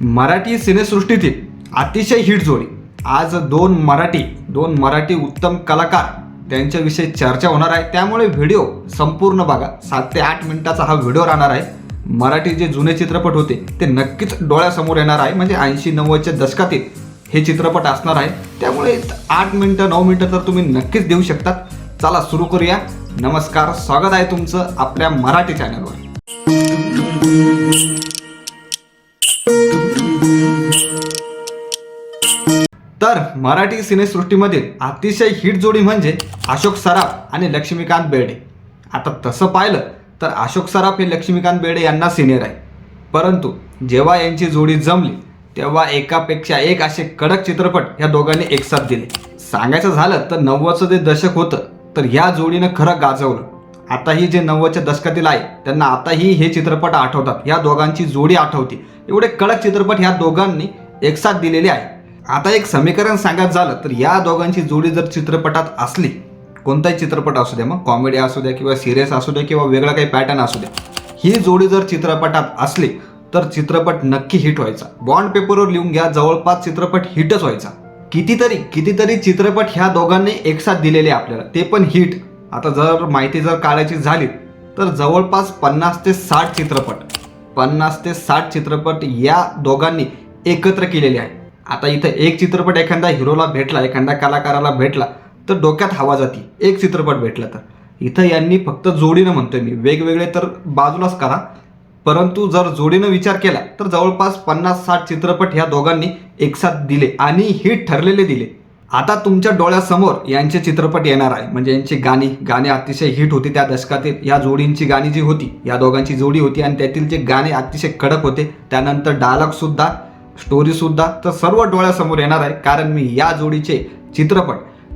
मराठी सिनेसृष्टीतील अतिशय हिट जोडी. आज दोन मराठी दोन मराठी उत्तम कलाकार त्यांच्याविषयी चर्चा होणार आहे. त्यामुळे व्हिडिओ संपूर्ण बघा. सात ते आठ मिनिटाचा हा व्हिडिओ राहणार आहे. मराठी जे जुने चित्रपट होते ते नक्कीच डोळ्यासमोर येणार आहे. म्हणजे ऐंशी नव्वदच्या दशकातील हे चित्रपट असणार आहे. त्यामुळे आठ मिनटं नऊ मिनटं तर तुम्ही नक्कीच देऊ शकतात. चला सुरू करूया. नमस्कार. स्वागत आहे तुमचं आपल्या मराठी चॅनलवर तर मराठी सिनेसृष्टीमधील अतिशय हिट जोडी म्हणजे अशोक सराफ आणि लक्ष्मीकांत बेर्डे. आता तसं पाहिलं तर अशोक सराफ हे लक्ष्मीकांत बेर्डे यांना सिनियर आहे. परंतु जेव्हा यांची जोडी जमली तेव्हा एकापेक्षा एक असे कडक चित्रपट ह्या दोघांनी एकसाथ दिले. सांगायचं झालं तर नव्वदचं जे दशक होतं तर ह्या जोडीनं खरं गाजवलं. आताही जे नव्वदच्या दशकातील आहे त्यांना आताही हे चित्रपट आठवतात. ह्या दोघांची जोडी आठवते. एवढे कडक चित्रपट ह्या दोघांनी एकसाथ दिलेले आहे आता एक समीकरण सांगायचं झालं तर या दोघांची जोडी जर चित्रपटात असली कोणताही चित्रपट असू द्या मग कॉमेडी असू द्या किंवा सिरियस असू द्या किंवा वेगळा काही पॅटर्न असू द्या ही जोडी जर चित्रपटात असली तर चित्रपट नक्की हिट व्हायचा. बॉन्ड पेपरवर लिहून घ्या जवळपास चित्रपट हिटच व्हायचा. कितीतरी कितीतरी चित्रपट ह्या दोघांनी एकसाथ दिलेले आपल्याला ते पण हिट आता जर माहिती जर काढायची झाली तर जवळपास पन्नास ते साठ चित्रपट पन्नास ते साठ चित्रपट या दोघांनी एकत्र केलेले आहे आता इथं एक चित्रपट एखादा हिरोला भेटला एखाद्या कलाकाराला भेटला तर डोक्यात हवा जाती. एक चित्रपट भेटला तर. इथं यांनी फक्त जोडीनं म्हणतोय मी. वेगवेगळे तर बाजूलाच करा. परंतु जर जोडीनं विचार केला तर जवळपास पन्नास साठ चित्रपट ह्या दोघांनी एकसाथ दिले आणि हिट ठरलेले दिले. आता तुमच्या डोळ्यासमोर यांचे चित्रपट येणार आहे. म्हणजे यांची गाणी. गाणी अतिशय हिट होती त्या दशकातील. या जोडींची गाणी जी होती या दोघांची जोडी होती आणि त्यातील जे गाणे अतिशय कडक होते त्यानंतर डायलॉगसुद्धा स्टोरीसुद्धा स्टोरी सुद्धा तर सर्व डोळ्यासमोर येणार आहे. कारण मी या जोडीचे चित्रपट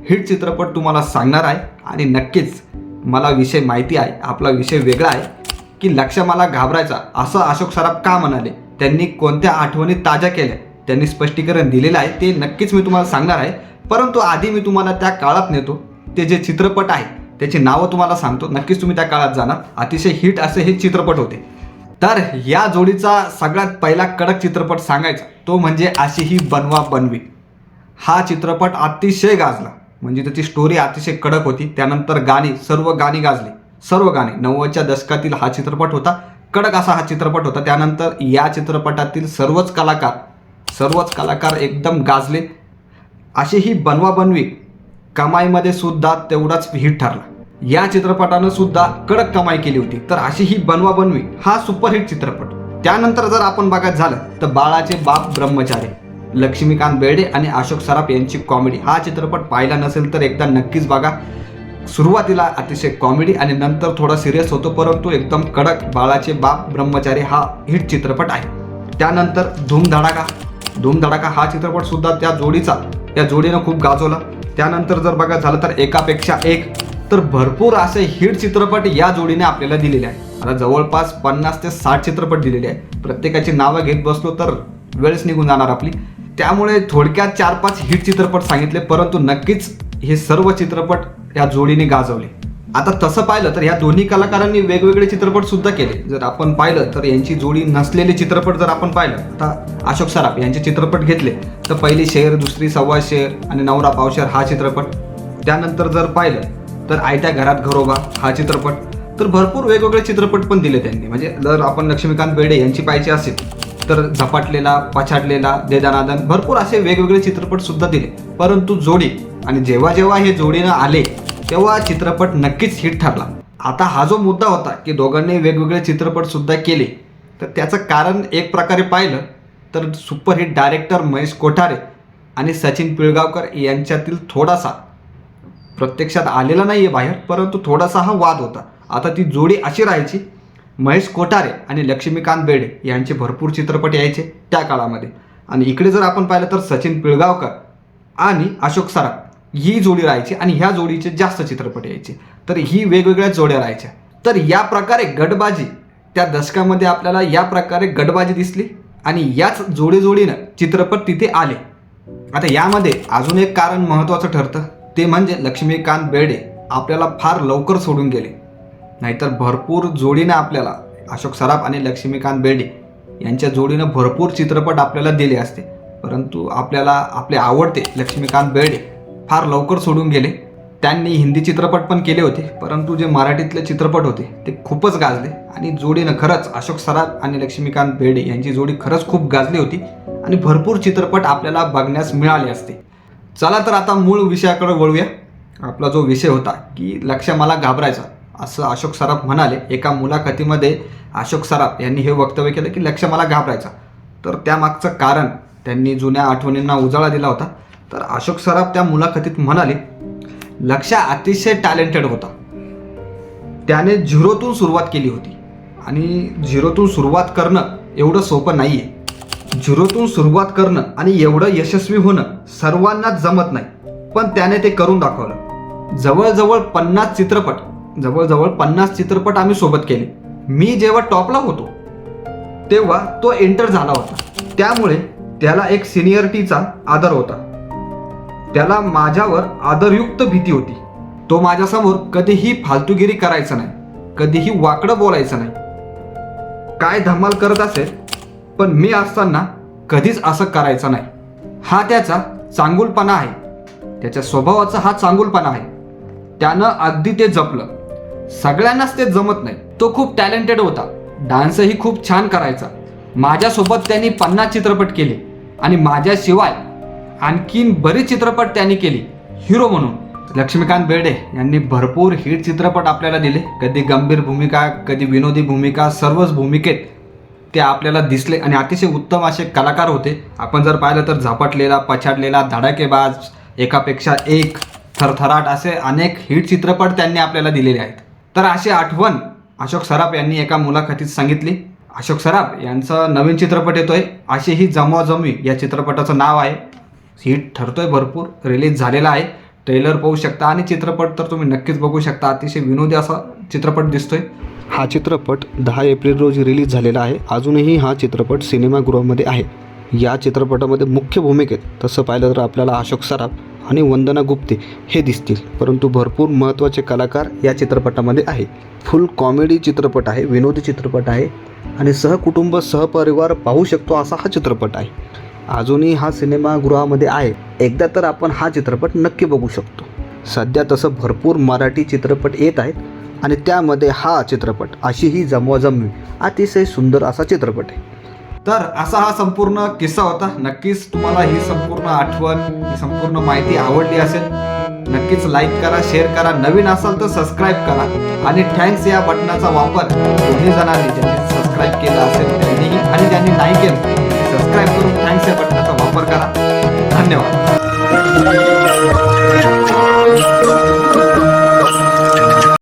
हिट चित्रपट तुम्हाला सांगणार आहे. आणि नक्कीच मला विषय माहिती आहे आपला विषय वेगळा आहे की लक्ष मला घाबरायचा. असं अशोक सराफ का म्हणाले? त्यांनी कोणत्या आठवणी ताज्या केल्या? त्यांनी स्पष्टीकरण दिलेलं आहे ते नक्कीच मी तुम्हाला सांगणार आहे. परंतु आधी मी तुम्हाला त्या काळात नेतो. ते जे चित्रपट आहे त्याची नावं तुम्हाला सांगतो. नक्कीच तुम्ही त्या काळात जाणार. अतिशय हिट असे हे चित्रपट होते. तर या जोडीचा सगळ्यात पहिला कडक चित्रपट सांगायचा तो म्हणजे अशी ही बनवा बनवी. हा चित्रपट अतिशय गाजला. म्हणजे त्याची स्टोरी अतिशय कडक होती. त्यानंतर गाणी सर्व गाणी गाजली. सर्व गाणी. नव्वदच्या दशकातील हा चित्रपट होता. कडक असा हा चित्रपट होता. त्यानंतर या चित्रपटातील सर्वच कलाकार सर्वच कलाकार एकदम गाजले. अशी ही बनवा बनवी कमाईमध्ये सुद्धा तेवढाच हिट ठरला. या चित्रपटानं सुद्धा कडक कमाई केली होती. तर अशी ही बनवा बनवी हा सुपरहिट चित्रपट. त्यानंतर जर आपण बघायचं झालं तर बाळाचे बाप ब्रह्मचारी लक्ष्मीकांत बेर्डे आणि अशोक सराफ यांची कॉमेडी हा चित्रपट पाहिला नसेल तर एकदा नक्कीच बघा. सुरुवातीला अतिशय कॉमेडी आणि नंतर थोडा सिरियस होतो परंतु एकदम कडक बाळाचे बाप ब्रह्मचारी हा हिट चित्रपट आहे. त्यानंतर धूमधडाका. धूमधडाका हा चित्रपट सुद्धा त्या जोडीचा या जोडीनं खूप गाजवला. त्यानंतर जर बघा झालं तर एकापेक्षा एक तर भरपूर असे हिट चित्रपट या जोडीने आपल्याला दिलेले आहे आता जवळपास पन्नास ते साठ चित्रपट दिलेले आहे प्रत्येकाची नावं घेत बसलो तर वेळच निघून जाणार आपली. त्यामुळे थोडक्यात चार पाच हिट चित्रपट सांगितले परंतु नक्कीच हे सर्व चित्रपट या जोडीने गाजवले. आता तसं पाहिलं तर या दोन्ही कलाकारांनी वेगवेगळे चित्रपट सुद्धा केले. जर आपण पाहिलं तर यांची जोडी नसलेले चित्रपट जर आपण पाहिलं आता अशोक सराफ यांचे चित्रपट घेतले तर पहिली शेर दुसरी सव्वा शेर आणि नवरा पावशेर हा चित्रपट. त्यानंतर जर पाहिलं तर आयत्या घरात घरोबा हा चित्रपट. तर भरपूर वेगवेगळे चित्रपट पण दिले त्यांनी. म्हणजे जर आपण लक्ष्मीकांत बेडे यांची पाहिजे असेल तर झपाटलेला पछाडलेला देदानादन भरपूर असे वेगवेगळे चित्रपट सुद्धा दिले. परंतु जोडी आणि जेव्हा जेव्हा हे जोडीनं आले तेव्हा चित्रपट नक्कीच हिट ठरला. आता हा जो मुद्दा होता की दोघांनी वेगवेगळे चित्रपट सुद्धा केले तर त्याचं कारण एक प्रकारे पाहिलं तर सुपरहिट डायरेक्टर महेश कोठारे आणि सचिन पिळगावकर यांच्यातील थोडासा प्रत्यक्षात आलेला नाही आहे बाहेर परंतु थोडासा हा वाद होता. आता ती जोडी अशी राहायची महेश कोठारे आणि लक्ष्मीकांत बेडे यांचे भरपूर चित्रपट यायचे त्या काळामध्ये. आणि इकडे जर आपण पाहिलं तर सचिन पिळगावकर आणि अशोक सराफ ही जोडी राहायची आणि ह्या जोडीचे जास्त चित्रपट यायचे. तर ही वेगवेगळ्या जोड्या राहायच्या. तर या प्रकारे गटबाजी त्या दशकामध्ये आपल्याला या प्रकारे गटबाजी दिसली आणि याच जोडीजोडीनं चित्रपट तिथे आले. आता यामध्ये अजून एक कारण महत्त्वाचं ठरतं. ते म्हणजे लक्ष्मीकांत बेर्डे आपल्याला फार लवकर सोडून गेले. नाहीतर भरपूर जोडीनं आपल्याला अशोक सराफ आणि लक्ष्मीकांत बेर्डे यांच्या जोडीनं भरपूर चित्रपट आपल्याला दिले असते. परंतु आपल्याला आपले आवडते लक्ष्मीकांत बेर्डे फार लवकर सोडून गेले. त्यांनी हिंदी चित्रपट पण केले होते परंतु जे मराठीतले चित्रपट होते ते खूपच गाजले आणि जोडीनं खरंच अशोक सराफ आणि लक्ष्मीकांत बेर्डे यांची जोडी खरंच खूप गाजली होती आणि भरपूर चित्रपट आपल्याला बघण्यास मिळाले असते. चला तर आता मूळ विषयाकडे वळूया. आपला जो विषय होता की लक्ष मला घाबरायचा असं अशोक सराफ म्हणाले. एका मुलाखतीमध्ये अशोक सराफ यांनी हे वक्तव्य केलं की लक्ष मला घाबरायचा. तर त्यामागचं कारण त्यांनी जुन्या आठवणींना उजाळा दिला होता. तर अशोक सराफ त्या मुलाखतीत म्हणाले लक्ष अतिशय टॅलेंटेड होता. त्याने झिरोतून सुरुवात केली होती. आणि झिरोतून सुरुवात करणं एवढं सोपं नाही आहे झिरोतून सुरुवात करणं आणि एवढं यशस्वी होणं सर्वांनाच जमत नाही. पण त्याने ते करून दाखवलं. जवळजवळ पन्नास चित्रपट जवळजवळ पन्नास चित्रपट आम्ही सोबत केले. मी जेव्हा टॉपला होतो तेव्हा तो एंटर झाला होता. त्यामुळे त्याला एक सिनियरिटीचा आदर होता. त्याला माझ्यावर आदरयुक्त भीती होती. तो माझ्यासमोर कधीही फालतूगिरी करायचा नाही कधीही वाकडं बोलायचं नाही. काय धमाल करत असेल पण मी असताना कधीच असं करायचं नाही. हा त्याचा चांगुलपणा आहे. त्याच्या स्वभावाचा हा चांगुलपणा आहे. त्यानं अगदी ते जपलं. सगळ्यांनाच ते जमत नाही. तो खूप टॅलेंटेड होता. डान्सही खूप छान करायचा. माझ्यासोबत त्यांनी पन्नास चित्रपट केले आणि माझ्याशिवाय आणखीन बरेच चित्रपट त्यांनी केले. हिरो म्हणून. लक्ष्मीकांत बेर्डे यांनी भरपूर हिट चित्रपट आपल्याला दिले. कधी गंभीर भूमिका कधी विनोदी भूमिका सर्वच भूमिकेत ते आपल्याला दिसले आणि अतिशय उत्तम असे कलाकार होते. आपण जर पाहिलं तर झपाटलेला पछाडलेला धडाकेबाज एकापेक्षा एक थरथराट असे अनेक हिट चित्रपट त्यांनी आपल्याला दिलेले आहेत. तर अशी आठवण अशोक सराफ यांनी एका मुलाखतीत सांगितली. अशोक सराफ यांचा नवीन चित्रपट येतोय. अशी ही जमवाजमी या चित्रपटाचं नाव आहे. हिट ठरतोय भरपूर रिलीज झालेला आहे. ट्रेलर पाहू शकता आणि चित्रपट तर तुम्ही नक्कीच बघू शकता. अतिशय विनोदी असा चित्रपट दिसतोय. हा चित्रपट दहा एप्रिल रोजी रिलीज झालेला आहे. अजूनही हा चित्रपट सिनेमागृहामध्ये आहे. या चित्रपटामध्ये मुख्य भूमिकेत तसं पाहिलं तर आपल्याला अशोक सराफ आणि वंदना गुप्ते हे दिसतील. परंतु भरपूर महत्त्वाचे कलाकार या चित्रपटामध्ये आहे. फुल कॉमेडी चित्रपट आहे विनोदी चित्रपट आहे आणि सहकुटुंब सहपरिवार पाहू शकतो असा हा चित्रपट आहे. अजूनही हा सिनेमागृहामध्ये आहे. एकदा तर आपण हा चित्रपट नक्की बघू शकतो. सध्या तसं भरपूर मराठी चित्रपट येत आहेत. आणि त्यामध्ये हा चित्रपट अशी ही जमवाजमवी अतिशय सुंदर असा चित्रपट आहे. तर असा हा संपूर्ण किस्सा होता. नक्कीच तुम्हाला ही संपूर्ण आठवण ही संपूर्ण माहिती आवडली असेल. नक्कीच लाईक करा शेअर करा. नवीन असाल तर सबस्क्राईब करा. आणि थँक्स या बटनाचा वापर दोन्ही जणांनी ज्यांनी सबस्क्राईब केला असेल त्यांनीही आणि ज्यांनी नाही केलं सबस्क्राईब करून थँक्स या बटनाचा वापर करा. धन्यवाद.